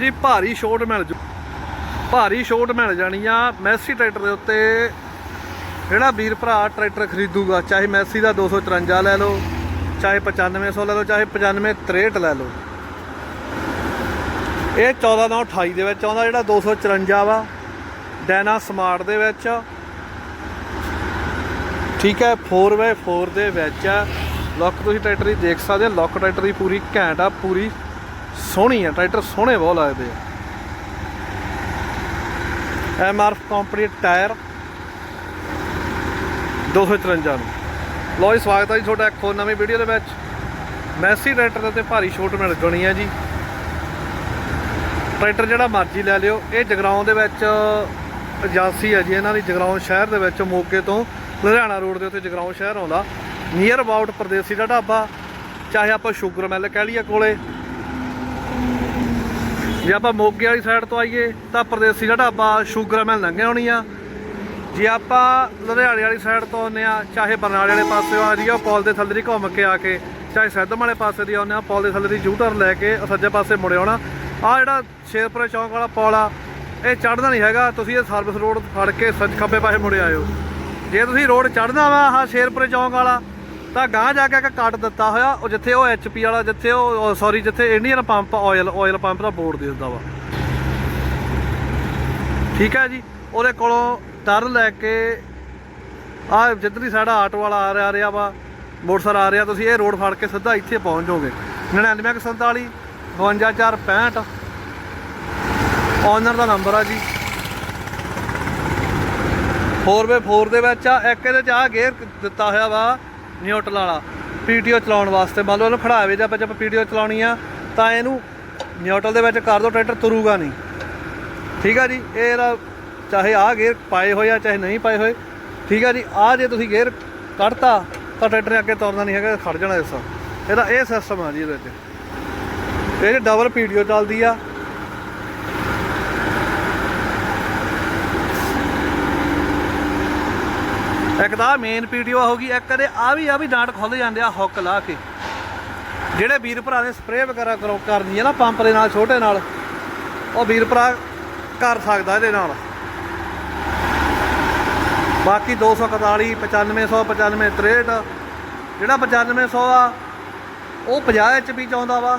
ਜੀ, ਭਾਰੀ ਛੋਟ ਮਿਲ ਜੂ। ਭਾਰੀ ਛੋਟ ਮਿਲ ਜਾਣੀ ਆ। ਮੈਸੀ ਟਰੈਕਟਰ ਦੇ ਉੱਤੇ ਜਿਹੜਾ ਵੀਰ ਭਰਾ ਟਰੈਕਟਰ ਖਰੀਦੂਗਾ, ਚਾਹੇ ਮੈਸੀ ਦਾ 254 ਲੈ ਲਓ, ਚਾਹੇ 9500 ਲੈ ਲਓ, ਚਾਹੇ 9563 ਲੈ ਲਓ। ਇਹ 14 ਨਾਲ 28 ਦੇ ਵਿੱਚ ਆਉਂਦਾ, ਜਿਹੜਾ 254 ਵਾ। ਡੈਨਾ ਸਮਾਰਟ ਦੇ ਵਿੱਚ। ਠੀਕ ਹੈ 4x4 ਦੇ ਵਿੱਚ। ਆ ਲੁੱਕ ਤੁਸੀਂ ਟਰੈਕਟਰ ਦੀ ਦੇਖ ਸਕਦੇ ਹੋ ਲੁੱਕ ਟਰੈਕਟਰ ਦੀ ਪੂਰੀ ਘੈਂਟ ਆ, ਪੂਰੀ ਸੋਹਣੀ ਆ, ਟਰੈਕਟਰ ਸੋਹਣੇ ਬਹੁਤ ਲੱਗਦੇ ਆ। ਐਮ ਆਰ ਕੰਪਨੀ ਟਾਇਰ 254 ਨੂੰ। ਲੋ ਜੀ, ਸਵਾਗਤ ਹੈ ਜੀ ਤੁਹਾਡਾ ਇੱਕ ਹੋਰ ਨਵੀਂ ਵੀਡੀਓ ਦੇ ਵਿੱਚ। ਮੈਸੀ ਟਰੈਕਟਰ ਦੇ ਉੱਤੇ ਭਾਰੀ ਛੋਟ ਮਿਲ ਜਾਣੀ ਹੈ ਜੀ। ਟਰੈਕਟਰ ਜਿਹੜਾ ਮਰਜ਼ੀ ਲੈ ਲਿਓ। ਇਹ ਜਗਰਾਉਂ ਦੇ ਵਿੱਚ ਏਜੰਸੀ ਹੈ ਜੀ, ਇਹਨਾਂ ਦੀ ਜਗਰਾਉਂ ਸ਼ਹਿਰ ਦੇ ਵਿੱਚ ਮੋਗੇ ਤੋਂ ਲੁਧਿਆਣਾ ਰੋਡ ਦੇ ਉੱਤੇ ਜਗਰਾਉਂ ਸ਼ਹਿਰ ਆਉਂਦਾ। ਨੀਅਰ ਅਬਾਊਟ ਪਰਦੇਸੀ ਦਾ ਢਾਬਾ, ਚਾਹੇ ਆਪਾਂ ਸ਼ੂਗਰ ਮਿਲ ਕਹਿ ਲਈਏ ਕੋਲੇ। ਜੇ ਆਪਾਂ ਮੋਗੇ ਵਾਲੀ ਸਾਈਡ ਤੋਂ ਆਈਏ ਤਾਂ ਪਰਦੇਸੀ ਦਾ ਢਾਬਾ ਸ਼ੂਗਰ ਮਿਲ ਲੰਘੇ ਹੋਣੀ ਆ। ਜੇ ਆਪਾਂ ਲੁਧਿਆਣੇ ਵਾਲੀ ਸਾਈਡ ਤੋਂ ਆਉਂਦੇ ਆ, ਚਾਹੇ ਬਰਨਾਲੇ ਵਾਲੇ ਪਾਸੇ ਆ ਰਹੀ ਆ ਪੁਲ ਦੇ ਥੱਲੇ ਦੀ ਘੁੰਮ ਕੇ ਆ ਕੇ, ਚਾਹੇ ਸਿੱਧਮ ਵਾਲੇ ਪਾਸੇ ਦੀ ਆਉਂਦੇ ਆ, ਪੌਲ ਦੇ ਥੱਲੇ ਦੀ ਜੂਟਰ ਲੈ ਕੇ ਸੱਜੇ ਪਾਸੇ ਮੁੜ ਆਉਣਾ। ਆ ਜਿਹੜਾ ਸ਼ੇਰਪੁਰੇ ਚੌਂਕ ਵਾਲਾ ਪੌਲ ਆ, ਇਹ ਚੜ੍ਹਦਾ ਨਹੀਂ ਹੈਗਾ, ਤੁਸੀਂ ਇਹ ਸਰਵਿਸ ਰੋਡ ਫੜ ਕੇ ਸੱਜ ਖੱਬੇ ਪਾਸੇ ਮੁੜ ਆਇਓ। ਜੇ ਤੁਸੀਂ ਰੋਡ ਚੜ੍ਹਨਾ ਵਾ, ਆਹ ਸ਼ੇਰਪੁਰੇ ਚੌਂਕ ਵਾਲਾ ਤਾਂ ਗਾਂ ਜਾ ਕੇ ਇੱਕ ਕੱਟ ਦਿੱਤਾ ਹੋਇਆ, ਉਹ ਜਿੱਥੇ ਉਹ ਐਚਪੀ ਵਾਲਾ, ਜਿੱਥੇ ਉਹ ਸੌਰੀ ਜਿੱਥੇ Indian pump oil oil pump ਦਾ ਬੋਰਡ ਦੇ ਦਿੰਦਾ ਵਾ। ਠੀਕ ਹੈ ਜੀ, ਉਹਦੇ ਕੋਲੋਂ ਟਰ ਲੈ ਕੇ ਆ ਜਿੱਧਰਲੀ ਸਾਡਾ ਆਟੋ ਵਾਲਾ ਆ ਰਿਹਾ ਰਿਹਾ ਵਾ, ਮੋਟਰਸਾਈਕਲ ਆ ਰਿਹਾ, ਤੁਸੀਂ ਇਹ ਰੋਡ ਫੜ ਕੇ ਸਿੱਧਾ ਇੱਥੇ ਪਹੁੰਚ ਜਾਓਗੇ। 9947 52465 ਓਨਰ ਦਾ ਨੰਬਰ ਆ ਜੀ। 4x4 ਦੇ ਵਿੱਚ ਆ, ਇੱਕ ਇਹਦੇ ਚ ਆ ਗੇਅਰ ਦਿੱਤਾ ਹੋਇਆ ਵਾ। ਨਿਊਟਰਲ ਵਾਲਾ ਪੀਟੀਓ ਚਲਾਉਣ ਵਾਸਤੇ। ਮੰਨ ਲਓ ਇਹਨੂੰ ਖੜਾਵੇ ਜੇ ਆਪਾਂ ਜੇ ਆਪਾਂ ਪੀਟੀਓ ਚਲਾਉਣੀ ਆ, ਤਾਂ ਇਹਨੂੰ ਨਿਊਟਰਲ ਦੇ ਵਿੱਚ ਕਰ ਦੋ, ਟਰੈਕਟਰ ਤੁਰੂਗਾ ਨਹੀਂ। ਠੀਕ ਆ ਜੀ? ਇਹ ਇਹਦਾ ਚਾਹੇ ਆ ਗੇਅਰ ਪਾਏ ਹੋਏ ਆ, ਚਾਹੇ ਨਹੀਂ ਪਾਏ ਹੋਏ। ਠੀਕ ਆ ਜੀ? ਆ ਜੇ ਤੁਸੀਂ ਗੇਅਰ ਕੱਢਤਾ, ਤਾਂ ਟਰੈਕਟਰ ਨੇ ਅੱਗੇ ਤੁਰਨਾ ਨਹੀਂ ਹੈਗਾ, ਖੜ ਜਾਣਾ ਇਸ ਇਹਦਾ ਇਹ ਸਿਸਟਮ ਆ ਜੀ ਇਹਦੇ ਵਿੱਚ। ਇਹ ਡਬਲ ਪੀਟੀਓ ਚੱਲਦੀ ਆ ਇੱਕ ਤਾਂ ਮੇਨ ਪੀਟੀਓ ਗਈ ਇੱਕ ਕਦੇ ਆ ਵੀ ਆ ਵੀ ਡਾਂਟ ਖੁੱਲ ਜਾਂਦੇ ਆ ਹੁੱਕ ਲਾ ਕੇ। ਜਿਹੜੇ ਵੀਰ ਭਰਾ ਨੇ ਸਪਰੇਅ ਵਗੈਰਾ ਕਰੋ ਕਰਨੀ ਹੈ ਨਾ ਪੰਪ ਦੇ ਨਾਲ, ਛੋਟੇ ਨਾਲ, ਉਹ ਵੀਰ ਭਰਾ ਕਰ ਸਕਦਾ ਇਹਦੇ ਨਾਲ। ਬਾਕੀ 241 9500 95 63 ਜਿਹੜਾ 9500 ਆ, ਉਹ 50 ਇੰਚ ਚ ਆਉਂਦਾ ਵਾ।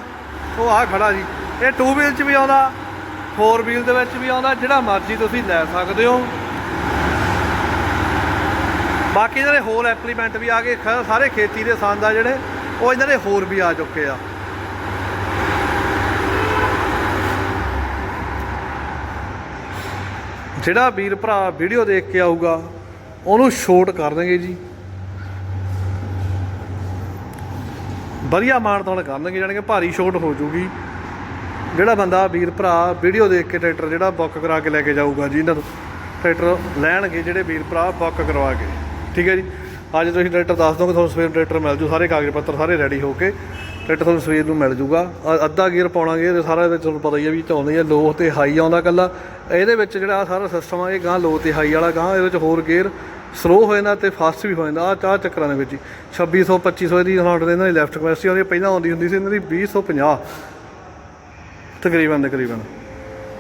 ਉਹ ਆ ਖੜਾ ਜੀ। ਇਹ 2 ਵੀਲ ਚ ਵੀ ਆਉਂਦਾ 4 ਵੀਲ ਦੇ ਵਿੱਚ ਵੀ ਆਉਂਦਾ, ਜਿਹੜਾ ਮਰਜ਼ੀ ਤੁਸੀਂ ਲੈ ਸਕਦੇ ਹੋ। ਬਾਕੀ ਇਹਨਾਂ ਦੇ ਹੋਰ ਐਪਲੀਮੈਂਟ ਵੀ ਆ ਗਏ ਖ- ਸਾਰੇ ਖੇਤੀ ਦੇ ਸੰਦ ਆ ਜਿਹੜੇ, ਉਹ ਇਹਨਾਂ ਦੇ ਹੋਰ ਵੀ ਆ ਚੁੱਕੇ ਆ। ਜਿਹੜਾ ਵੀਰ ਭਰਾ ਵੀਡੀਓ ਦੇਖ ਕੇ ਆਊਗਾ, ਉਹਨੂੰ ਸ਼ੋਟ ਕਰ ਦੇਣਗੇ ਜੀ। ਵਧੀਆ ਮਾਣ ਮਾਨਤਾਨ ਕਰਨਗੇ, ਜਾਣੀ ਕਿ ਭਾਰੀ ਸ਼ੋਟ ਹੋ ਜੂਗੀ। ਜਿਹੜਾ ਬੰਦਾ ਵੀਰ ਭਰਾ ਵੀਡੀਓ ਦੇਖ ਕੇ ਟਰੈਕਟਰ ਜਿਹੜਾ ਬੁੱਕ ਕਰਾ ਕੇ ਲੈ ਕੇ ਜਾਊਗਾ ਜੀ, ਇਹਨਾਂ ਨੂੰ ਟਰੈਕਟਰ ਲੈਣਗੇ ਜਿਹੜੇ ਵੀਰ ਭਰਾ ਬੁੱਕ ਕਰਵਾ ਕੇ। ਠੀਕ ਹੈ ਜੀ। ਅੱਜ ਤੁਸੀਂ ਟਰੈਕਟਰ ਦੱਸ ਦੋਗੇ ਤੁਹਾਨੂੰ ਸਵੇਰ ਟਰੈਕਟਰ ਮਿਲ ਜੂ ਸਾਰੇ ਕਾਗਜ਼ ਪੱਤਰ ਸਾਰੇ ਰੈਡੀ ਹੋ ਕੇ ਟਰੈਕਟਰ ਤੁਹਾਨੂੰ ਸਵੇਰ ਨੂੰ ਮਿਲ ਜੂਗਾ। ਅੱਧਾ ਗੇਅਰ ਪਾਉਣਾ ਗੇਅਰ ਸਾਰਾ ਇਹਦੇ ਵਿੱਚ ਤੁਹਾਨੂੰ ਪਤਾ ਹੀ ਹੈ ਵੀ ਚਾਹੁੰਦੇ ਆ ਲੋ ਤੇ ਹਾਈ ਆਉਂਦਾ ਕੱਲਾ। ਇਹਦੇ ਵਿੱਚ ਜਿਹੜਾ ਆਹ ਸਾਰਾ ਸਿਸਟਮ ਆ ਇਹ ਗਾਂ ਲੋ ਤੇ ਹਾਈ ਵਾਲਾ ਗਾਂ ਇਹਦੇ ਵਿੱਚ ਹੋਰ ਗੇਅਰ ਸਲੋ ਹੋ ਜਾਂਦਾ ਤੇ ਫਾਸਟ ਵੀ ਹੋ ਜਾਂਦਾ। ਆ ਚਾਹ ਚੱਕਰਾਂ ਦੇ ਵਿੱਚ ਹੀ 2600 2500 ਦੀ ਹੌਂਡ ਦੇ ਇਹਨਾਂ ਦੀ ਲੈਫਟ ਕਪੈਸਿਟੀ ਆਉਂਦੀ ਹੈ, ਪਹਿਲਾਂ ਆਉਂਦੀ ਹੁੰਦੀ ਸੀ ਇਹਨਾਂ ਦੀ 2050 ਤਕਰੀਬਨ ਤਕਰੀਬਨ।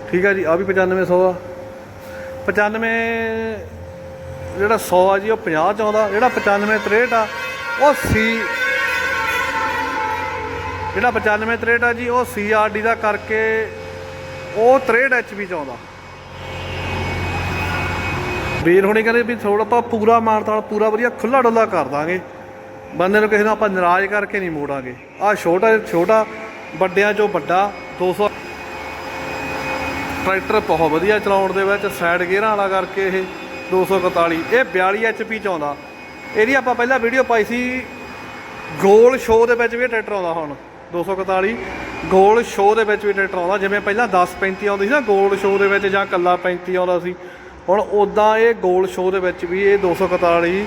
ਠੀਕ ਆ ਜੀ ਆ ਵੀ 9500 ਆ। 95 ਜਿਹੜਾ 100 ਆ ਜੀ, ਉਹ 50 ਚ ਆਉਂਦਾ ਜਿਹੜਾ 95 63 ਆ, ਉਹ ਸੀ ਜਿਹੜਾ 95 63 ਆ ਜੀ, ਉਹ ਸੀਆਰਡੀ ਦਾ ਕਰਕੇ ਉਹ 63 ਐਚਪੀ ਚ ਆਉਂਦਾ ਵੀਰ ਹੁਣੀ ਕਹਿੰਦੇ ਵੀ ਥੋੜਾ ਆਪਾਂ ਪੂਰਾ ਮਾਰਤਾਲ ਪੂਰਾ ਵਧੀਆ ਖੁੱਲਾ ਡੁੱਲਾ ਕਰ ਦਾਂਗੇ। ਬੰਦੇ ਨੂੰ ਕਿਸੇ ਨੂੰ ਆਪਾਂ ਨਾਰਾਜ਼ ਕਰਕੇ ਨਹੀਂ ਮੋੜਾਂਗੇ। ਆ ਛੋਟਾ ਛੋਟਾ ਵੱਡਿਆਂ ਚੋਂ ਵੱਡਾ 200 ਟਰੈਕਟਰ ਬਹੁਤ ਵਧੀਆ ਚਲਾਉਣ ਦੇ ਵਿੱਚ ਸਾਈਡ ਗੇਅਰਾਂ ਵਾਲਾ ਕਰਕੇ ਇਹ 241 ਇਹ 42 ਐਚਪੀ ਚ ਆਉਂਦਾ। ਇਹਦੀ ਆਪਾਂ ਪਹਿਲਾਂ ਵੀਡੀਓ ਪਾਈ ਸੀ, ਗੋਲ ਸ਼ੋਅ ਦੇ ਵਿੱਚ ਵੀ ਇਹ ਟਰੈਕਟਰ ਆਉਂਦਾ ਹੁਣ। 241 ਗੋਲ ਸ਼ੋਅ ਦੇ ਵਿੱਚ ਵੀ ਟਰੈਕਟਰ ਆਉਂਦਾ, ਜਿਵੇਂ ਪਹਿਲਾਂ 10 35 ਆਉਂਦੀ ਸੀ ਨਾ, ਗੋਲ ਸ਼ੋਅ ਦੇ ਵਿੱਚ ਜਾਂ ਕੱਲਾ 35 ਆਉਂਦਾ ਸੀ। ਹੁਣ ਉਦਾਂ ਇਹ ਗੋਲ ਸ਼ੋਅ ਦੇ ਵਿੱਚ ਵੀ ਇਹ 241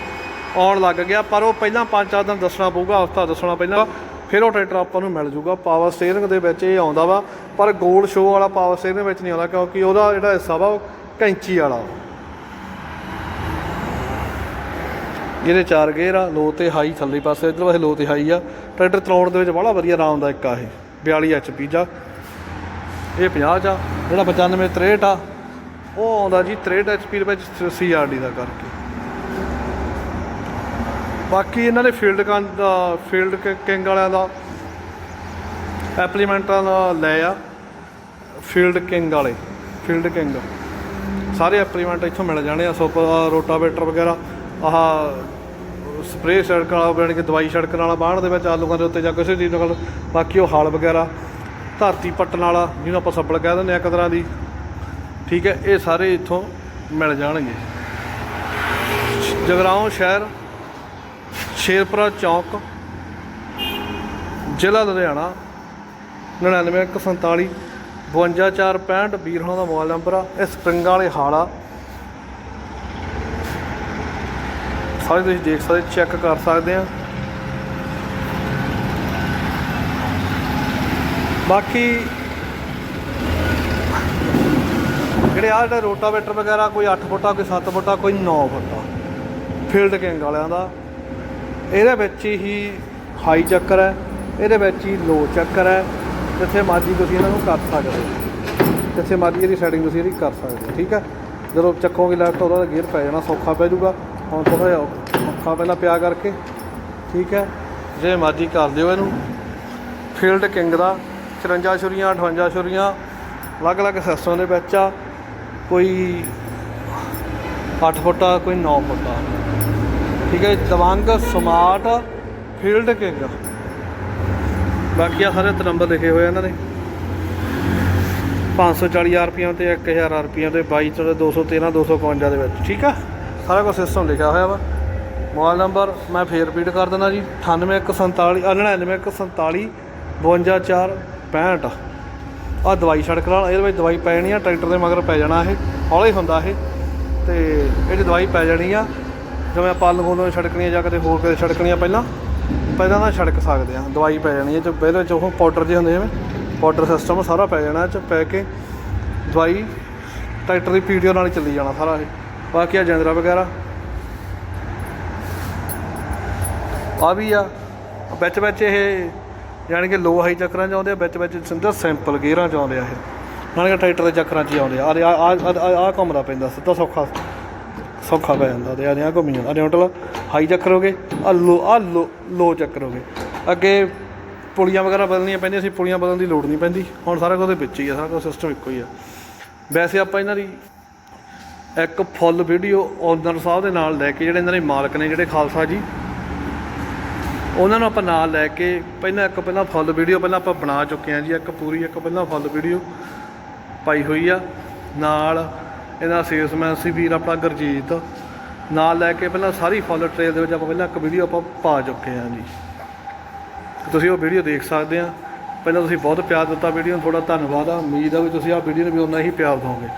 ਆਉਣ ਲੱਗ ਗਿਆ, ਪਰ ਉਹ ਪਹਿਲਾਂ ਪੰਜ ਚਾਰ ਦਿਨ ਦੱਸਣਾ ਪਊਗਾ, ਹਫਤਾ ਦੱਸਣਾ ਪਹਿਲਾਂ ਫਿਰ ਉਹ ਟਰੈਕਟਰ ਆਪਾਂ ਨੂੰ ਮਿਲ ਜੂਗਾ। ਪਾਵਰ ਸਟੀਅਰਿੰਗ ਦੇ ਵਿੱਚ ਇਹ ਆਉਂਦਾ ਵਾ, ਪਰ ਗੋਲ ਸ਼ੋਅ ਵਾਲਾ ਪਾਵਰ ਸਟੀਅਰਿੰਗ ਵਿੱਚ ਨਹੀਂ ਆਉਂਦਾ, ਕਿਉਂਕਿ ਉਹਦਾ ਜਿਹੜਾ ਹਿੱਸਾ ਵਾ, ਉਹ ਕੈਂਚੀ ਵਾਲਾ। ਜਿਹਦੇ ਚਾਰ ਗੇਅਰ ਆ, ਲੋ ਤੇ ਹਾਈ ਥੱਲੇ ਪਾਸੇ, ਇਧਰ ਪਾਸੇ ਲੋ ਤੇ ਹਾਈ ਆ। ਟਰੈਕਟਰ ਚਲਾਉਣ ਦੇ ਵਿੱਚ ਬੜਾ ਵਧੀਆ ਆਰਾਮਦਾਇਕ ਆ ਇਹ 42 ਐਚਪੀ ਦਾ ਇਹ 50 ਚ ਆ, ਜਿਹੜਾ 95 63 ਆ, ਉਹ ਆਉਂਦਾ ਜੀ 63 ਐਚਪੀ ਦੇ ਵਿੱਚ ਸੀਆਰਡੀ ਦਾ ਕਰਕੇ। ਬਾਕੀ ਇਹਨਾਂ ਨੇ ਫੀਲਡ ਕਾਂ ਦਾ, ਫੀਲਡ ਕਿੰਗ ਵਾਲਿਆਂ ਦਾ, ਐਪਲੀਮੈਂਟਾਂ ਦਾ ਲੈ ਆ, ਫੀਲਡ ਕਿੰਗ ਵਾਲੇ, ਫੀਲਡ ਕਿੰਗ। ਸਾਰੇ ਐਪਲੀਮੈਂਟ ਇੱਥੋਂ ਮਿਲ ਜਾਣੇ ਆ ਸੁਪ ਰੋਟਾਵੇਟਰ ਵਗੈਰਾ। ਆਹ ਸਪਰੇਅ ਸੜਕ ਵਾਲਾ ਬਣ ਕੇ ਦਵਾਈ ਸੜਕ ਨਾਲ ਬਾਹਣ ਦੇ ਵਿੱਚ ਆਲੂਆਂ ਦੇ ਉੱਤੇ ਜਾਂ ਕਿਸੇ ਚੀਜ਼ ਨਾਲ, ਬਾਕੀ ਉਹ ਹਾਲ ਵਗੈਰਾ, ਧਰਤੀ ਪੱਟਣ ਵਾਲਾ, ਜਿਹਨੂੰ ਆਪਾਂ ਸੱਬਲ ਕਹਿ ਦਿੰਦੇ ਆ ਇੱਕ ਤਰ੍ਹਾਂ ਦੀ, ਠੀਕ ਹੈ, ਇਹ ਸਾਰੇ ਇੱਥੋਂ ਮਿਲ ਜਾਣਗੇ। ਜਗਰਾਉਂ ਸ਼ਹਿਰ, ਸ਼ੇਰਪੁਰਾ ਚੌਕ, ਜ਼ਿਲ੍ਹਾ ਲੁਧਿਆਣਾ 99147 52465 ਵੀਰ ਹੋਣਾ ਦਾ ਮੋਬਾਈਲ ਨੰਬਰ ਆ, ਇਹ ਸਪਰਿੰਗਾਂ ਵਾਲੇ ਹਾਲ ਆ ਸਾਰੇ ਤੁਸੀਂ ਦੇਖ ਸਕਦੇ ਚੈੱਕ ਕਰ ਸਕਦੇ ਆ। ਬਾਕੀ ਜਿਹੜੇ ਆ ਜਿਹੜਾ ਰੋਟਾਵੇਟਰ ਵਗੈਰਾ, ਕੋਈ 8 ਫੁੱਟਾ, ਕੋਈ 7 ਫੁੱਟਾ, ਕੋਈ 9 ਫੁੱਟਾ ਫੀਲਡ ਕਿੰਗ ਵਾਲਿਆਂ ਦਾ, ਇਹਦੇ ਵਿੱਚ ਹੀ ਹਾਈ ਚੱਕਰ ਹੈ, ਇਹਦੇ ਵਿੱਚ ਹੀ ਲੋ ਚੱਕਰ ਹੈ, ਜਿੱਥੇ ਮਰਜ਼ੀ ਤੁਸੀਂ ਇਹਨਾਂ ਨੂੰ ਕਰ ਸਕਦੇ ਹੋ। ਜਿੱਥੇ ਮਰਜ਼ੀ ਇਹਦੀ ਸੈਟਿੰਗ ਤੁਸੀਂ ਇਹਦੀ ਕਰ ਸਕਦੇ ਹੋ, ਠੀਕ ਹੈ? ਜਦੋਂ ਚੱਕੋਗੇ ਲੈਫਟ ਉਹਦਾ ਗੇਅਰ ਪੈ ਜਾਣਾ, ਸੌਖਾ ਪੈ ਜਾਊਗਾ, ਹੁਣ ਥੋੜਾ ਜਿਹਾ ਔਖਾ ਪਹਿਲਾਂ ਪਿਆ ਕਰਕੇ, ਠੀਕ ਹੈ? ਜੇ ਮਰਜ਼ੀ ਕਰ ਦਿਓ ਇਹਨੂੰ। ਫੀਲਡ ਕਿੰਗ ਦਾ 54 ਛੁਰੀਆਂ 58 ਛੁਰੀਆਂ, ਅਲੱਗ-ਅਲੱਗ ਸਿਸਟਮ ਦੇ ਵਿੱਚ ਆ। ਕੋਈ 8 ਫੁੱਟਾ ਕੋਈ 9 ਫੁੱਟਾ ਠੀਕ ਹੈ ਦਵੰਗ, ਸਮਾਰਟ ਫੀਲਡ ਕਿੰਗ ਬਾਕੀ ਆ ਸਾਰੇ ਨੰਬਰ ਲਿਖੇ ਹੋਏ ਆ ਇਹਨਾਂ ਦੇ। 540 ਰੁਪਈਆਂ ਤੇ 1000 ਰੁਪਈਆਂ ਤੇ 22 ਤੇ 213 252 ਦੇ ਵਿੱਚ। ਠੀਕ ਆ? ਸਾਰਾ ਕੁਝ ਸਿਸਟਮ ਲਿਖਿਆ ਹੋਇਆ ਵਾ। ਮੋਬਾਈਲ ਨੰਬਰ ਮੈਂ ਫੇਰ ਰਿਪੀਟ ਕਰ ਦਿੰਦਾ ਜੀ 98147 99147 52465 ਆ ਦਵਾਈ ਛੜਕ ਨਾਲ, ਇਹਦੇ ਵਿੱਚ ਦਵਾਈ ਪੈ ਜਾਣੀ ਆ, ਟਰੈਕਟਰ ਦੇ ਮਗਰ ਪੈ ਜਾਣਾ ਇਹ, ਹੌਲੇ ਹੁੰਦਾ ਇਹ। ਤੇ ਇਹਦੀ ਦਵਾਈ ਪੈ ਜਾਣੀ ਆ, ਜਿਵੇਂ ਆਪਾਂ ਲਗੋਲੋਂ ਛੜਕਣੀ ਆ ਜਾਂ ਕਦੇ ਹੋਰ ਕਿਤੇ ਛੜਕਣੀ ਆ ਪਹਿਲਾਂ ਪਹਿਲਾਂ ਤਾਂ ਛੜਕ ਸਕਦੇ ਆ, ਦਵਾਈ ਪੈ ਜਾਣੀ ਹੈ ਚ, ਇਹਦੇ ਵਿੱਚ ਉਹ ਪਾਊਡਰ ਜਿਹੇ ਹੁੰਦੇ ਜਿਵੇਂ ਪਾਊਡਰ ਸਿਸਟਮ ਸਾਰਾ ਪੈ ਜਾਣਾ ਚ, ਪੈ ਕੇ ਦਵਾਈ ਟਰੈਕਟਰ ਦੀ ਪੀਡੀਓ ਨਾਲ ਹੀ ਚੱਲੀ ਜਾਣਾ ਸਾਰਾ ਇਹ। ਬਾਕੀ ਆ ਜੰਦਰਾ ਵਗੈਰਾ। ਆ ਵੀ ਆ। ਵਿੱਚ ਵਿੱਚ ਇਹ ਯਾਨੀ ਕਿ ਲੋ ਹਾਈ ਚੱਕਰਾਂ 'ਚ ਆਉਂਦੇ ਆ, ਵਿੱਚ ਵਿੱਚ ਸਿੰਧਾ ਸਿੰਪਲ ਗੇਅਰਾਂ 'ਚ ਆਉਂਦੇ ਆ ਇਹ। ਯਾਨੀ ਕਿ ਟਰੈਕਟਰ ਦੇ ਚੱਕਰਾਂ 'ਚ ਹੀ ਆਉਂਦੇ ਆ। ਆ ਆ ਆ ਘੁੰਮਦਾ ਪੈਂਦਾ, ਸਿੱਧਾ ਸੌਖਾ ਸੌਖਾ ਪੈ ਜਾਂਦਾ ਤੇ ਆ ਰਿਹਾ ਘੁੰਮੀ ਜਾਂਦਾ। ਨਿਊਟਰਲ ਹਾਈ ਚੱਕਰ ਹੋ ਗਏ ਆ ਲੋ ਆ ਲੋ ਲੋ ਚੱਕਰ ਹੋ ਗਏ। ਅੱਗੇ ਪੁਲੀਆਂ ਵਗੈਰਾ ਬਦਲਣੀਆਂ ਪੈਂਦੀਆਂ ਸੀ, ਪੁਲੀਆਂ ਬਦਲਣ ਦੀ ਲੋੜ ਨਹੀਂ ਪੈਂਦੀ। ਹੁਣ ਸਾਰਾ ਕੁਝ ਉਹਦੇ ਵਿੱਚ ਹੀ ਆ, ਸਾਰਾ ਕੁਝ ਸਿਸਟਮ ਇੱਕੋ ਹੀ ਆ। ਵੈਸੇ ਆਪਾਂ ਇਹਨਾਂ ਦੀ ਇੱਕ ਫੁੱਲ ਵੀਡੀਓ ਓਨਰ ਸਾਹਿਬ ਦੇ ਨਾਲ ਲੈ ਕੇ ਜਿਹੜੇ ਇਹਨਾਂ ਦੇ ਮਾਲਕ ਨੇ, ਜਿਹੜੇ ਖਾਲਸਾ ਜੀ ਉਹਨਾਂ ਨੂੰ ਆਪਾਂ ਨਾਲ ਲੈ ਕੇ ਪਹਿਲਾਂ ਇੱਕ ਪਹਿਲਾਂ ਫੁੱਲ ਵੀਡੀਓ ਪਹਿਲਾਂ ਆਪਾਂ ਬਣਾ ਚੁੱਕੇ ਹਾਂ ਜੀ, ਇੱਕ ਪੂਰੀ, ਇੱਕ ਪਹਿਲਾਂ ਫੁੱਲ ਵੀਡੀਓ ਪਾਈ ਹੋਈ ਆ। ਨਾਲ ਇਹਦਾ ਸੇਲਸਮੈਨ ਸੀ ਵੀਰ ਆਪਣਾ ਗੁਰਜੀਤ। ਨਾਲ ਲੈ ਕੇ ਪਹਿਲਾਂ ਸਾਰੀ ਫੁੱਲ ਟ੍ਰੇਲ ਦੇ ਵਿੱਚ ਆਪਾਂ ਪਹਿਲਾਂ ਇੱਕ ਵੀਡੀਓ ਆਪਾਂ ਪਾ ਚੁੱਕੇ ਹਾਂ ਜੀ। ਤੁਸੀਂ ਉਹ ਵੀਡੀਓ ਦੇਖ ਸਕਦੇ ਆ ਪਹਿਲਾਂ ਤੁਸੀਂ ਬਹੁਤ ਪਿਆਰ ਦਿੱਤਾ ਵੀਡੀਓ ਨੂੰ ਤੁਹਾਡਾ ਧੰਨਵਾਦ ਆ। ਉਮੀਦ ਆ ਵੀ ਤੁਸੀਂ ਆਹ ਵੀਡੀਓ ਨੂੰ ਵੀ ਉਨਾ ਹੀ ਪਿਆਰ ਦਿਓਗੇ।